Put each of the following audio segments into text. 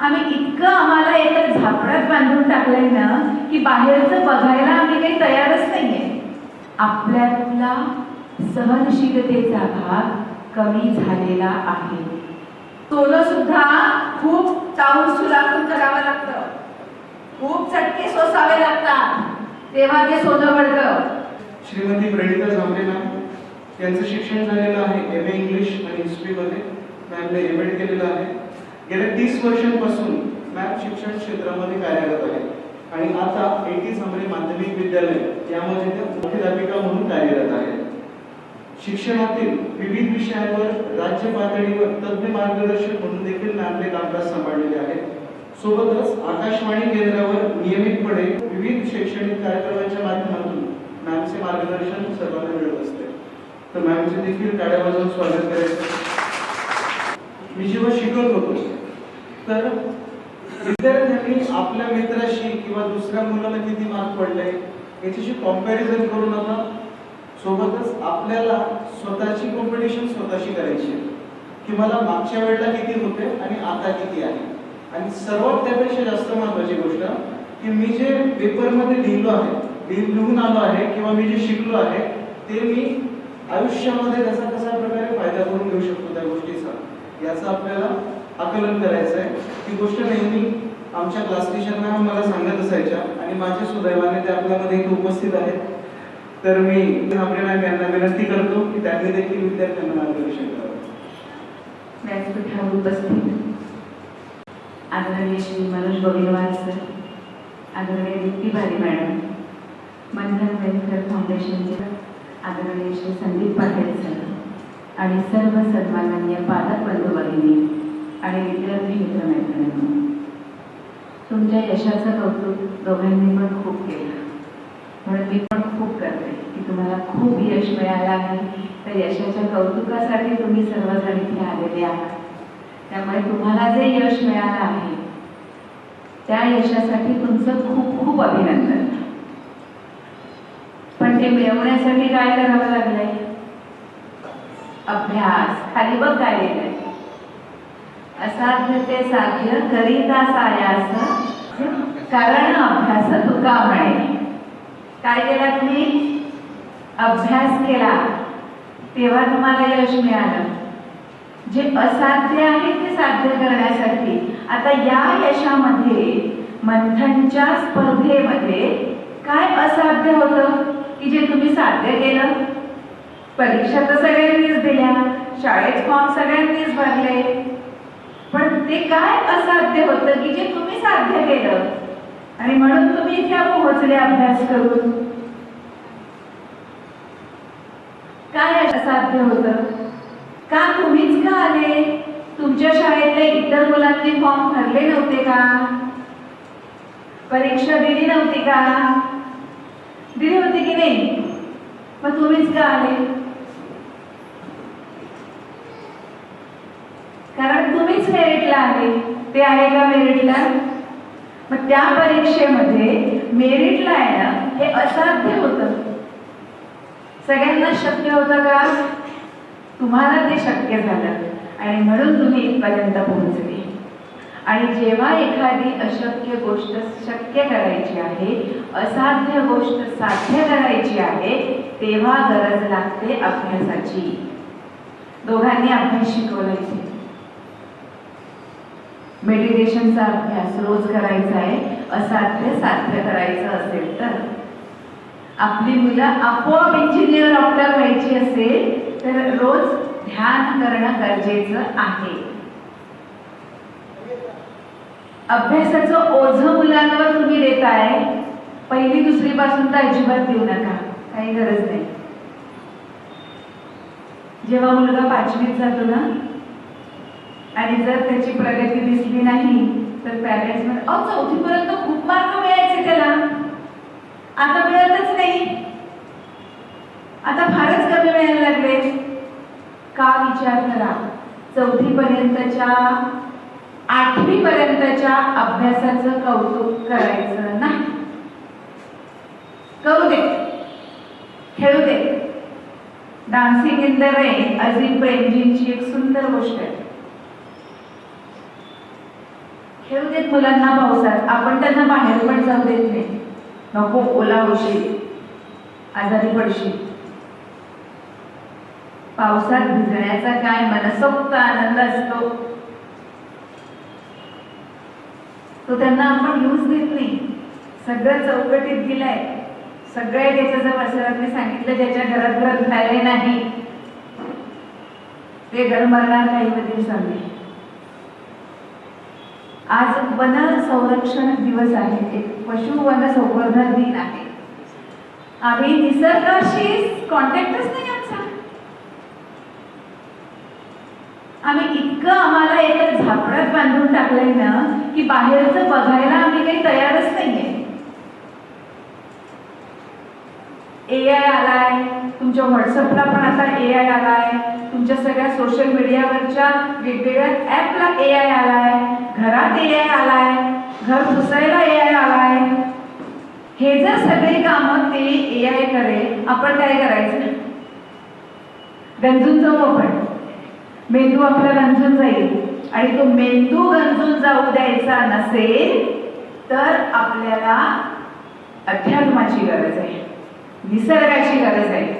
आम्ही इतकं आम्हाला एका झापडात बांधून टाकलंय ना की बाहेरचं बघायला आम्ही काही तयारच नाहीये. आपल्यातला सहनशीलतेचा भाग कमी झालेला आहे. सोनं सुद्धा खूप चावून सुलाखून करावं लागतं. खूप चटके सोसावे लागतात. तेव्हा ते सोनं वळतं. श्रीमती प्रणिता झांबरे मॅम यांचं शिक्षण झालेलं आहे एम ए इंग्लिश आणि हिस्ट्रीमध्ये मॅमने एम एड केलेलं आहे. गेल्या तीस वर्षांपासून मॅप शिक्षण क्षेत्रामध्ये कार्यरत आहे आणि आता ए टी माध्यमिक विद्यालय यामध्ये त्या मुख्याध्यापिका म्हणून कार्यरत आहे शिक्षणातील विविध विषयांवर राज्य पातळीवर तज्ज्ञ मार्गदर्शक म्हणून देखील मॅमने कामकाज सांभाळलेले आहे. सोबतच आकाशवाणी केंद्रावर नियमितपणे विविध शैक्षणिक कार्यक्रमांच्या माध्यमातून मॅमचे मार्गदर्शन सर्वांना मिळत असते. तर मॅमचे देखील टाळ्या वाजवून स्वागत करायचं. मी जेव्हा शिकत होतो तर विद्यार्थ्यांनी आपल्या मित्राशी किंवा दुसऱ्या मुलाला किती मार्क पडले याच्याशी कॉम्पॅरिझन करू नका सोबतच आपल्याला स्वतःची कॉम्पिटिशन स्वतःशी करायची आहे. की मला मागच्या वेळेला किती होते आणि आता किती आहे. आणि सर्वात त्यापेक्षा जास्त महत्वाची गोष्ट की मी जे पेपरमध्ये लिहिलो आहे लिहून आलो आहे किंवा मी जे शिकलो आहे ते मी आयुष्यामध्ये कसा कसा प्रकारे फायदा करून घेऊ शकतो त्या गोष्टीचा याचा आपल्याला आकलन करायचं आहे ती गोष्ट नेहमी आमच्या क्लास टीचरना मला सांगत असायच्या आणि माझ्या सुदैवाने ते आपल्यामध्ये इथे उपस्थित आहेत. तर मी आपल्या मॅम यांना विनंती करतो की त्यांनी देखील विद्यार्थ्यांना मार्गदर्शन करावं. व्यासपीठावर उपस्थित आदरणीय श्री मनोज गोविंदवाल सर आदरणीय दीप्ती भारी मॅडम मंथन वेलफेअर फाउंडेशनचे आदरणीय श्री संदीप पाटील सर आणि सर्व सन्माननीय पालक बंधू भगिनी. आणि विद्यार्थी मित्र तुमच्या यशाचं कौतुक दोघांनी पण खूप केलं. म्हणून मी पण खूप करते की तुम्हाला खूप यश मिळालं आहे. तर यशाच्या कौतुकासाठी तुम्ही सर्वजण इथे आलेले आहात. त्यामुळे तुम्हाला जे यश मिळालं आहे त्या यशासाठी तुमचं खूप खूप अभिनंदन. पण ते मिळवण्यासाठी काय करावं लागलंय? अभ्यास. खाली बघ काय लिहिलंय. असाध्य ते साध्य करिता सायास. कारण अभ्यास तुका म्हणे. काय केला तुम्ही? अभ्यास केला. तेव्हा तुम्हाला यश मिळालं. जे असाध्य आहे ते साध्य करण्यासाठी. आता या यशामध्ये मंथनच्या स्पर्धेमध्ये काय असाध्य होतं? की जे तुम्ही साध्य केलं? परीक्षा तर सगळ्यांनीच दिल्या. शाळेत फॉर्म सगळ्यांनीच भरले. पण ते काय असाध्य होतं की जे तुम्ही साध्य केलं? आणि म्हणून तुम्ही इथे पोहोचले अभ्यास करून. काय असाध्य होतं? का तुम्हीच का आले? तुमच्या शाळेतल्या इतर मुलांनी फॉर्म भरले नव्हते का? परीक्षा दिली नव्हती का? दिली होती की नाही? मग तुम्हीच का आले कारण केला आहे? ते आहे का मेरिटला? मग त्या परीक्षेमध्ये मेरिटला येणं हे असाध्य होतं. सगळ्यांना शक्य होतं का? तुम्हाला ते शक्य झालं. आणि म्हणून तुम्ही इथपर्यंत पोहोचले. आणि जेव्हा एखादी अशक्य गोष्ट शक्य करायची आहे असाध्य गोष्ट साध्य करायची आहे तेव्हा गरज लागते अभ्यासाची. दोघांनी अभ्यास शिकवला इथे मेडिटेशनचा अभ्यास रोज करायचा आहे असाध्य साध्य करायचं असेल तर? आपली मुलं आपोआप इंजिनियर डॉक्टर व्हायची असेल तर रोज ध्यान करणं गरजेचं आहे. अभ्यासाचं ओझ मुलांवर तुम्ही देताय पहिली दुसरी पासून तर अजिबात देऊ नका काही गरज नाही. जेव्हा मुलगा पाचवीत जातो ना आणि जर त्याची प्रगती दिसली नाही तर पॅरेंट्स म्हणतात अहो चौथीपर्यंत खूप मार्क मिळायचे त्याला. आता मिळतच नाही. आता फारच कमी मिळायला लागले. का विचार करा. चौथी पर्यंतच्या आठवी पर्यंतच्या अभ्यासाचं कौतुक करायचं नाही. करू दे. खेळू दे. Dancing in the rain Azim प्रेमजींची एक सुंदर गोष्ट आहे. खेळू देत मुलांना पावसात आपण त्यांना बाहेर पण जाऊ देत नाही. नको ओला होशील आजारी पडशील. पावसात भिजण्याचा काय मनसोक्त आनंद असतो? तो त्यांना आपण यूज देत नाही. सगळं चौकटीत दिलंय. सगळे त्याच्याजवळ सरांनी सांगितलं ज्याच्या घरात घरात घालले नाही. ते घर मरणार काही दिवसांनी आज वन संरक्षण दिवस आहे. पशु वन संवर्धन दिन आहे. आम्ही निसर्गाशी कॉन्टॅक्टच नाही आमचा. आम्ही इतकं आम्हाला एका झापडात बांधून टाकलंय ना की बाहेरचं बघायला आम्ही काही तयारच नाहीये. ए आय आलाय तुमच्या व्हॉट्सअपला पण आता ए आय आलाय तुमच्या सगळ्या सोशल मीडियावरच्या वेगवेगळ्या ॲपला ए आय आलाय. घरात ए आय आलाय घर पुसायला ए आय आलाय. हे जर सगळे कामं ते ए आय करेल आपण काय करायचं? गंजून जाऊ आपण. मेंदू आपला गंजून जाईल. आणि तो मेंदू गंजून जाऊ द्यायचा नसेल तर आपल्याला अध्यात्माची गरज आहे. निसर्गाची गरज आहे.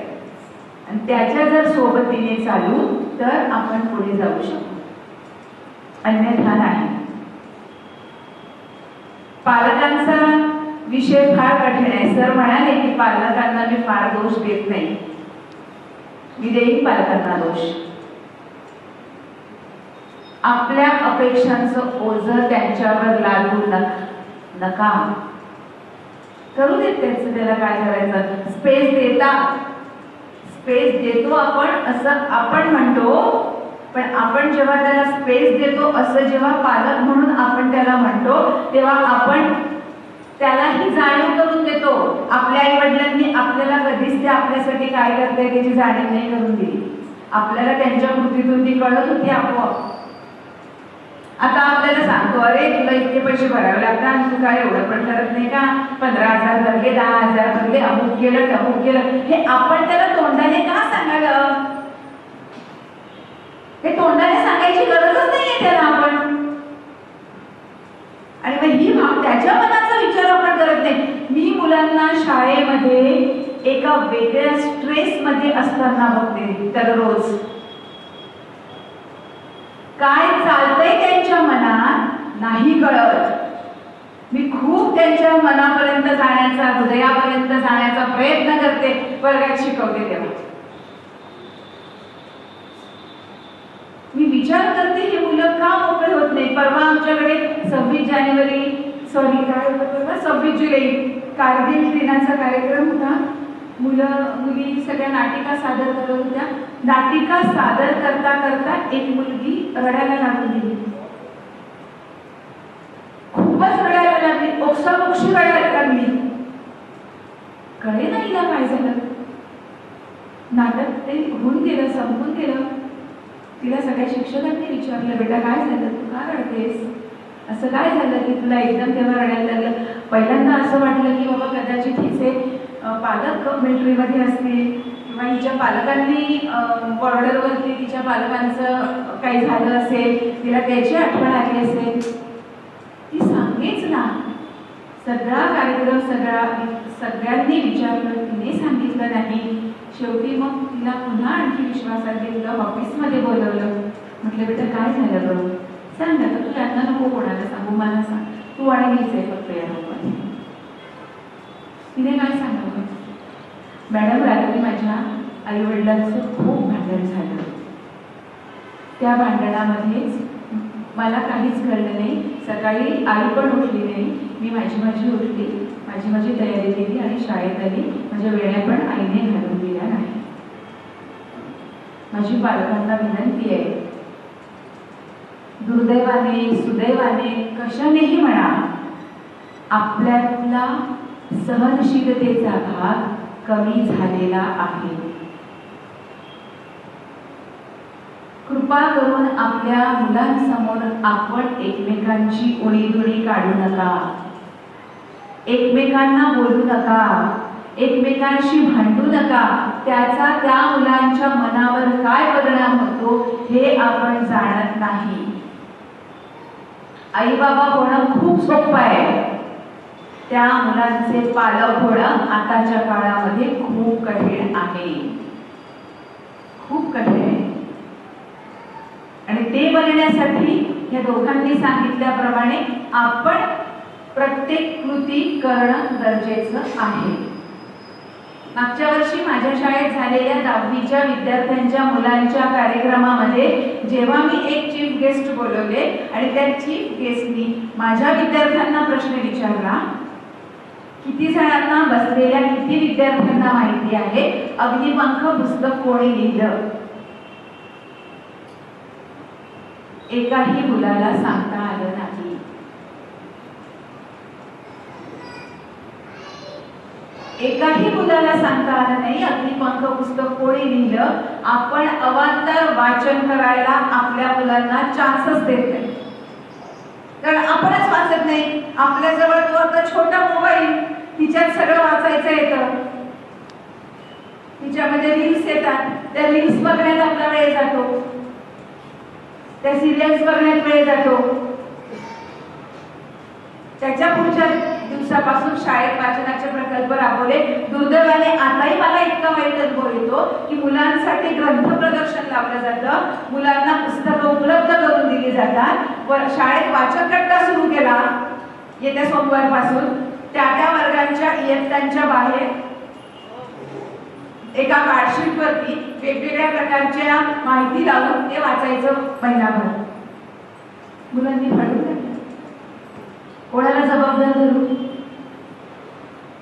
आणि त्याच्या जर सोबतीने चालू तर आपण पुढे जाऊ शकतो. अन्यथा नाही. पालकांचा विषय फार कठीण आहे. सर म्हणाले की पालकांना मी फार दोष देत नाही. मी देईन पालकांना दोष. आपल्या अपेक्षांचं ओझ त्यांच्यावर लागू नका. करू देत त्यांचं त्याला काय करायचं? स्पेस देता. स्पेस देतो आपण असं आपण म्हणतो पण आपण जेव्हा त्याला स्पेस देतो असं जेव्हा पालक म्हणून आपण त्याला म्हणतो तेव्हा आपण त्यालाही जाणीव करून देतो. आपल्या आई वडिलांनी आपल्याला कधीच ते आपल्यासाठी काय करते त्याची जाणीव नाही करून दिली. आपल्याला त्यांच्या कृतीतून ती कळत होती आपोआप. आता आपल्याला सांगतो अरे तुला इतके पैसे भरावे लागतात आणि तू काय एवढं पण करत नाही का? पंधरा हजार भरले दहा हजार भरले अमुक केलं टमुक केलं. हे आपण त्याला तोंडाने का सांगावं हे तोंडाने सांगायची गरजच नाहीये त्याला आपण. आणि मग ही भाव त्याच्या मनाचा विचार आपण करत नाही. मी मुलांना शाळेमध्ये एका वेगळ्या स्ट्रेस मध्ये असताना बघते दररोज काय चालतंय त्यांच्या मनात नाही कळत. मी खूप त्यांच्या मनापर्यंत जाण्याचा हृदयापर्यंत जाण्याचा प्रयत्न करते. वर्गात शिकवते तेव्हा. मी विचार करते हे मुलं का मोकळे होत नाही? परवा आमच्याकडे सव्वीस जानेवारी सॉरी काय होतं सव्वीस जुलै कारगिल दिनाचा कार्यक्रम होता. मुलं मुली सगळ्या नाटिका सादर करत होत्या. नाटिका सादर करता करता एक मुलगी रडायला लागून गेली. खूपच रडायला लागली. ओक्साबोक्षी रडायला लागली. कळे नाही ना काय झालं? नाटक ते होऊन गेलं संपून गेलं. तिला सगळ्या शिक्षकांनी विचारलं बेटा काय झालं? तू का रडतेस? असं काय झालं की तुला एकदम तेव्हा रडायला लागलं? पहिल्यांदा असं वाटलं की बाबा कदाचित हिचे पालक मिलिटरीमध्ये असतील किंवा हिच्या पालकांनी बॉर्डरवरती तिच्या पालकांचं काही झालं असेल तिला त्याची आठवण आली असेल? ती सांगेच ना. सगळा कार्यक्रम सगळा सगळ्यांनी विचारलं. तिने सांगितलं नाही. शेवटी मग तिला पुन्हा आणखी विश्वासात घेतलं ऑफिसमध्ये बोलवलं. म्हटलं बेटा काय झालं बरं सांग ना तू त्यांना नको कोणाला सांगू मला सांग. तू आणि मीच आहे फक्त या लोकांनी तिने काय सांगावं मॅडम रात्री माझ्या आई वडिलांचं खूप भांडण झालं. त्या भांडणामध्येच मला काहीच कळलं नाही. सकाळी आई पण उठली नाही. मी माझी माझी उठली. माझी माझी तयारी केली आणि शाळेतही माझ्या वेळा पण आईने घालून दिल्या नाही. माझी पालकांना विनंती आहे. दुर्दैवाने सुदैवाने कशानेही म्हणा आपल्यातला सहनशीलतेचा भाग कमी झालेला आहे. कृपा करून आपल्या मुलांसमोर आपण एकमेकांची उणीधुणी काढू नका. एकमेकांना बोलू नका. एकमेकांशी भांडू नका. त्याचा त्या मुलांच्या मनावर काय परिणाम होतो हे आपण जाणत नाही. आई बाबा होणं खूप सोपं आहे. त्या मुलांचे पालक होणं आताच्या काळामध्ये खूप कठीण आहे. खूप कठीण आहे. आणि ते बनण्यासाठी या दोघांनी सांगितल्याप्रमाणे आपण प्रत्येक कृती करणं गरजेचं आहे. मागच्या वर्षी माझ्या शाळेत झालेल्या दहावीच्या विद्यार्थ्यांच्या मुलांच्या कार्यक्रमामध्ये जेव्हा मी एक चीफ गेस्ट बोलवले आणि त्या चीफ गेस्टनी माझ्या विद्यार्थ्यांना प्रश्न विचारला किती जणांना बसलेल्या किती विद्यार्थ्यांना माहिती आहे? अग्निपंख पुस्तक कोणी लिहिलं? एकाही मुलाला सांगता आलं नाही. एकाही मुलाला सांगता आलं नाही अग्निपंख पुस्तक कोणी लिहिलं? आपण अवांतर वाचन करायला आपल्या मुलांना चान्सच देत नाही. कारण आपणच वाचत नाही. आपल्याजवळ तो आता छोटा मोबाईल तिच्यात सगळं वाचायचं येतं. तिच्यामध्ये रील्स येतात. त्या रील्स बघण्यात आपला वेळ जातो. त्या सिरियल्स बघण्यात वेळ जातो. त्याच्या पुढच्या दिवसापासून शाळेत वाचनाचे प्रकल्प राबवले. दुर्दैवाने आताही मला इतका वाईट अनुभव येतो की मुलांसाठी ग्रंथ प्रदर्शन लावलं जातं. मुलांना पुस्तकं उपलब्ध करून दिली जातात. व शाळेत वाचन कट्टा सुरू केला येत्या सोमवारपासून. त्या त्या वर्गांच्या इयत्तांच्या बाहेर एका कार्डशीट वरती वेगवेगळ्या प्रकारच्या माहिती लावून ते वाचायचं महिनाभर. मुलांनी फाडून कोणाला जबाबदार धरू?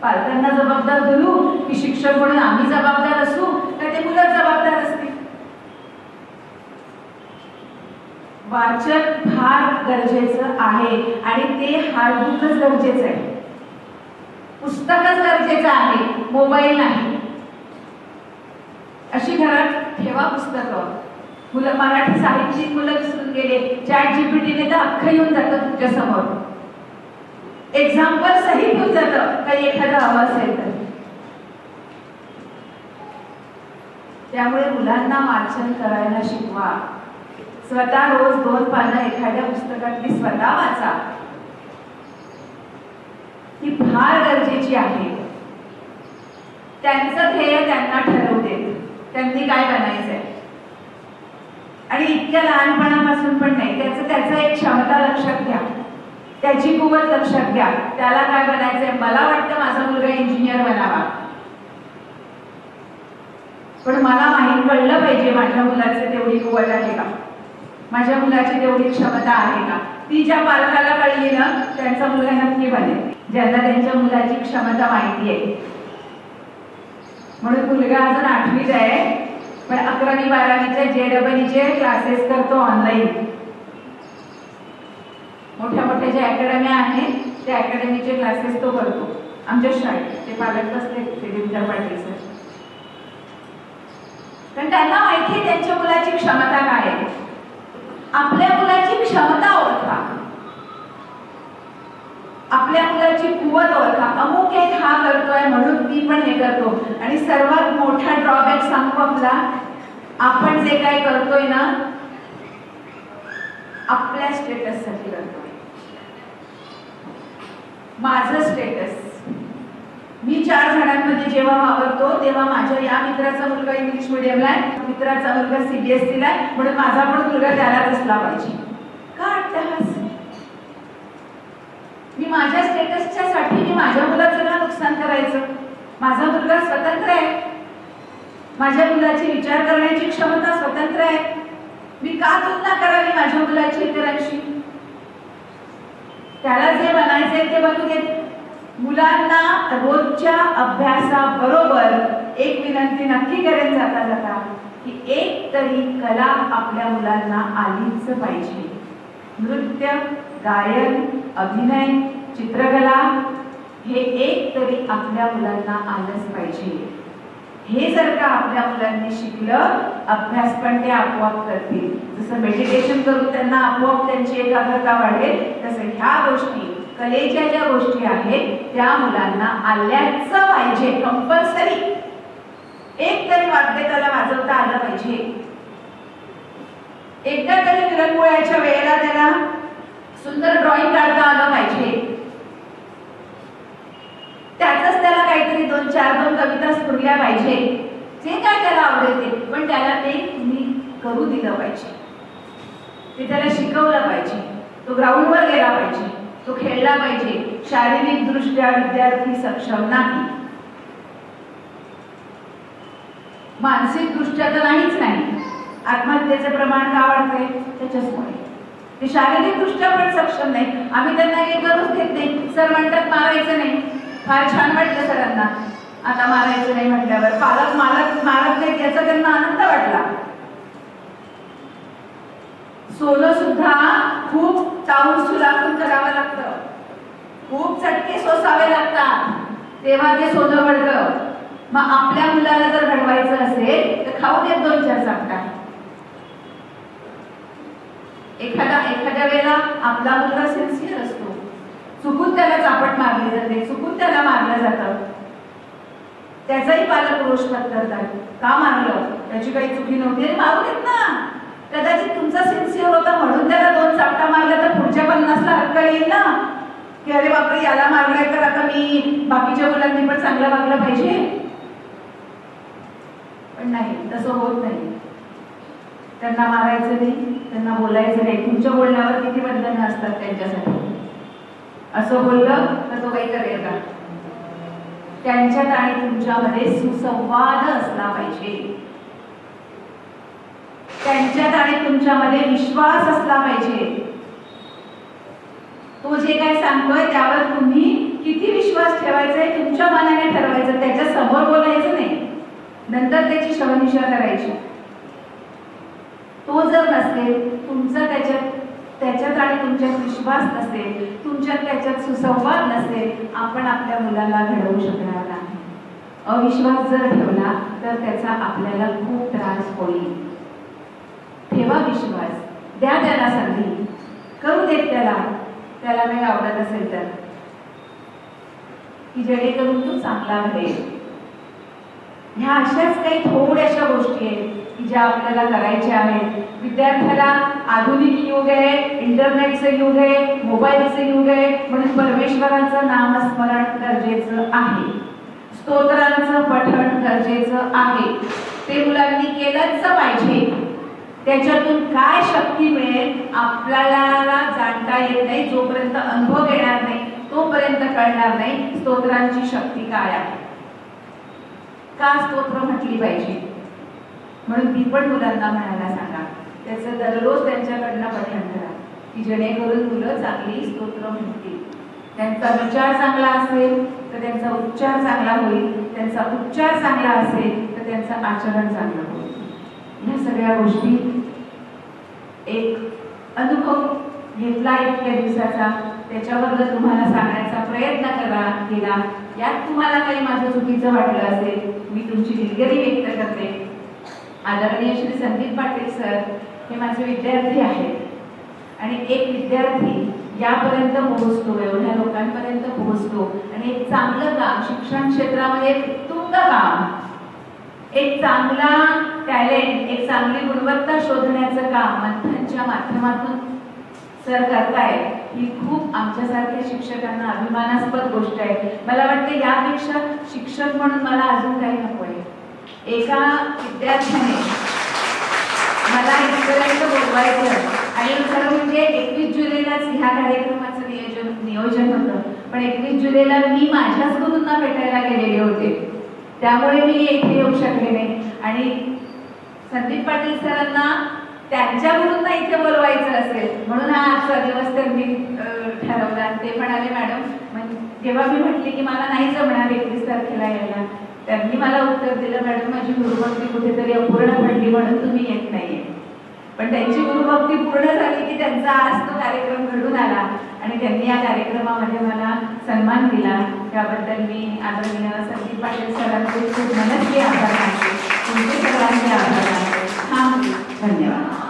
पालकांना जबाबदार धरू की शिक्षक म्हणून आम्ही जबाबदार असू तर ते मुलं जबाबदार असतील? वाचक फार गरजेचं आहे आणि ते हार्डबुकच गरजेचं आहे. पुस्तकच गरजेचं आहे मोबाईल नाही. अशी घरात ठेवा पुस्तकं. मुलं मराठी साहित्यिक मुलं विसरून गेले. चॅट जीपीटीने तर अख्खं येऊन जातं तुमच्यासमोर एक्झाम्पल सही होऊन जातं काही एखादा आवाज आहे तर. त्यामुळे मुलांना वाचन करायला शिकवा. स्वतः रोज दोन पानं एखाद्या पुस्तकातली स्वतः वाचा. ही फार गरजेची आहे. त्यांचं ध्येय त्यांना ठरवते. त्यांनी काय बनायचंय? आणि इतक्या लहानपणापासून पण नाही त्याचं त्याचं एक क्षमता लक्षात घ्या. त्याची कुवत लक्षात घ्या. त्याला काय बनायचंय? मला वाटतं माझा मुलगा इंजिनियर बनावा. पण मला माहीत कळलं पाहिजे माझ्या मुलाचे तेवढी कुवत आहे का? माझ्या मुलाची तेवढी क्षमता आहे का? ती ज्या पालकाला कळली ना त्यांचा मुलगा नक्की बनेल. ज्यांना त्यांच्या मुलाची क्षमता माहिती आहे. म्हणून मुलगा अजून आठवीत आहे पण अकरावी बारावीचे जे डबलईचे क्लासेस करतो ऑनलाईन ज्या अकॅडम्या आहेत त्या अकॅडमीचे क्लासेस तो करतो. आमच्या शाळेत ते पालक असते दिनकर पाटील सर कारण त्यांना माहिती आहे त्यांच्या मुलाची क्षमता काय आहे? आपल्या मुलाची क्षमता ओळखा. आपल्या मुलाची कुवत ओळखा. अमुक एक हा करतोय म्हणून मी पण हे करतो. आणि सर्वात मोठा ड्रॉबॅक सांगू आपला आपण जे काय करतोय ना आपल्या स्टेटससाठी करतोय. माझं स्टेटस मी चार झाडांमध्ये जेव्हा वावरतो तेव्हा माझ्या या मित्राचा मुलगा इंग्लिश मिडियमला आहे मित्राचा मुलगा सीबीएसईला आहे म्हणून माझा पण मुलगा त्यालाच असला पाहिजे का अट्टहास? मी माझ्या स्टेटसच्या साठी मी माझ्या मुलाचं का नुकसान करायचं? माझा मुलगा स्वतंत्र आहे. माझ्या मुलाची विचार करण्याची क्षमता स्वतंत्र आहे. मी का तुलना करावी माझ्या मुलाची इतरांशी? त्याला जे बनायचे ते बनू देत. मुलांना रोजच्या अभ्यासाबरोबर एक विनंती नक्की करेल जाता जाता की एक तरी कला आपल्या मुलांना आलीच पाहिजे. नृत्य गायन अभिनय चित्रकला हे एक तरी आपल्या मुलांना आलंच पाहिजे. हे जर का आपल्या मुलांनी शिकलं अभ्यास पण ते आपोआप करतील. जसं मेडिटेशन करून त्यांना आपोआप त्यांची एकाग्रता वाढेल तसं ह्या गोष्टी कलेच्या ज्या गोष्टी आहेत त्या मुलांना आल्याच पाहिजे कंपल्सरी एक तरी वाद्य त्याला वाजवता आलं पाहिजे. एकदा तरी विरंगुळ्याच्या वेळेला त्याला सुंदर ड्रॉइंग काढता आलं पाहिजे त्यातच त्याला काहीतरी दोन चार दोन कविता स्फुरल्या पाहिजे. जे काय त्याला आवडते पण त्याला ते तुम्ही करू दिलं पाहिजे. ते त्याला शिकवलं पाहिजे. तो ग्राउंडवर गेला पाहिजे. तो खेळला पाहिजे. शारीरिक दृष्ट्या विद्यार्थी सक्षम नाही. मानसिक दृष्ट्या तर नाहीच नाही. आत्महत्येचे प्रमाण का वाढते त्याच्याचमुळे. ते शारीरिक दृष्ट्या पण सक्षम नाही. आम्ही त्यांना हे करूच देत नाही. सर म्हणतात मारायचं नाही. फार छान वाटलं सरांना. आता मारायचं नाही म्हटल्यावर. पालक मारत मारत नाही याचा त्यांना आनंद वाटला. सोनं सुद्धा खूप चावून सुलाखून करावं लागतं. खूप चटके सोसावे लागतात. तेव्हा ते सोनं घडतं मग आपल्या मुलाला जर घडवायचं असेल तर खाऊ देत दोन चार सांगता एखादा एखाद्या वेळेला आपला मुलगा सिन्सिअर असतो. चुकून त्याला चापट मारली जाते चुकून त्याला मारलं जातं. त्याचाही पालक रोष करतात का मारलं त्याची काही चुकी नव्हती. अरे मारू देत ना. कदाचित तुमचा सिन्सिअर होता म्हणून त्याला दोन चापटा मारला तर पुढच्या पन्नासला हक्क येईल ना. की अरे बापरे याला मारलाय तर आता मी बाकीच्या मुलांनी पण चांगलं वागलं पाहिजे. पण नाही तसं होत नाही. त्यांना मारायचं नाही त्यांना बोलायचं नाही. तुमच्या बोलण्यावर किती बंधनं असतात त्यांच्यासाठी? असं बोललं तर तो काही करेल का? त्यांच्यात आणि तुमच्यामध्ये सुसंवाद असला पाहिजे. त्यांच्यात आणि तुमच्यामध्ये विश्वास असला पाहिजे. तो जे काय सांगतोय त्यावर तुम्ही किती विश्वास ठेवायचा आहे तुमच्या मनाने ठरवायचं त्याच्यासमोर बोलायचं नाही. नंतर त्याची शवनिशा करायची. तो जर नसेल तुमचं त्याच्यात त्याच्यात आणि तुमच्यात विश्वास नसेल तुमच्यात त्याच्यात सुसंवाद नसेल आपण आपल्या मुलाला घडवू शकणार नाही. अविश्वास जर ठेवला तर त्याचा आपल्याला खूप त्रास होईल. ठेवा विश्वास. द्या त्याला संधी. करू देत त्याला. त्याला वेळ आवडत असेल तर. की जेणेकरून तो चांगला घडेल. ह्या अशाच काही थोड्याशा गोष्टी आहेत की ज्या आपल्याला करायच्या आहेत. विद्यार्थ्याला आधुनिक युग आहे इंटरनेटचं युग आहे मोबाईलचं युग आहे म्हणून परमेश्वराचं नामस्मरण गरजेचं आहे. स्तोत्रांचं पठण गरजेचं आहे. ते मुलांनी केलंच पाहिजे. त्याच्यातून काय शक्ती मिळेल आपल्याला जाणता येत नाही जोपर्यंत अनुभव येणार नाही तोपर्यंत कळणार नाही स्तोत्रांची शक्ती काय आहे. का स्तोत्र म्हटली पाहिजे? म्हणून ती पण मुलांना म्हणायला सांगा. त्याचं दररोज त्यांच्याकडनं पठण करा की जेणेकरून मुलं चांगली स्तोत्र म्हणतील. त्यांचा विचार चांगला असेल तर त्यांचा उच्चार चांगला होईल. त्यांचा उच्चार चांगला असेल तर त्यांचं आचरण चांगलं होईल. ह्या सगळ्या गोष्टी एक अनुभव घेतला इतक्या दिवसाचा. त्याच्याबद्दल तुम्हाला सांगण्याचा प्रयत्न करा केला. यात तुम्हाला काही माझं चुकीचं वाटलं असेल मी तुमची दिलगिरी व्यक्त करते. आदरणीय श्री संदीप पाटील सर हे माझे विद्यार्थी आहेत. आणि एक विद्यार्थी यापर्यंत पोहोचतो एवढ्या लोकांपर्यंत पोहोचतो. आणि एक चांगलं काम शिक्षण क्षेत्रामध्ये उत्तुंग काम. एक चांगला टॅलेंट एक चांगली गुणवत्ता शोधण्याचं काम मंथनच्या माध्यमातून सर करताय ही खूप आमच्यासारख्या शिक्षकांना अभिमानास्पद गोष्ट आहे. मला वाटते यापेक्षा शिक्षक म्हणून मला अजून काही नको आहे. एका विद्यार्थ्याने मला इथपर्यंत बोलवायचं आणि खरं म्हणजे एकवीस जुलैलाच ह्या कार्यक्रमाचं नियोजन नियोजन होतं. पण एकवीस जुलैला मी माझ्याच गुरूंना भेटायला गेलेले होते. त्यामुळे मी येथे येऊ शकले नाही. आणि संदीप पाटील सरांना त्यांच्याकडून ना इथे बोलवायचं असेल. म्हणून हा आजचा दिवस त्यांनी मी ठरवला. ते म्हणाले मॅडम जेव्हा मी म्हटले की मला नाही जमणार एकवीस तारखेला यायला त्यांनी मला उत्तर दिलं मॅडम माझी गुरुभक्ती कुठेतरी अपूर्ण पडली म्हणून तुम्ही येत नाहीये. पण त्यांची गुरुभक्ती पूर्ण झाली की त्यांचा आज तो कार्यक्रम घडून आला. आणि त्यांनी या कार्यक्रमामध्ये मला सन्मान दिला. त्याबद्दल मी आदरणीय संदीप पाटील सरांचे खूप मनस्वी आभार मानते. तुमचे सर्वांचे आभार मानते. 看见了。啊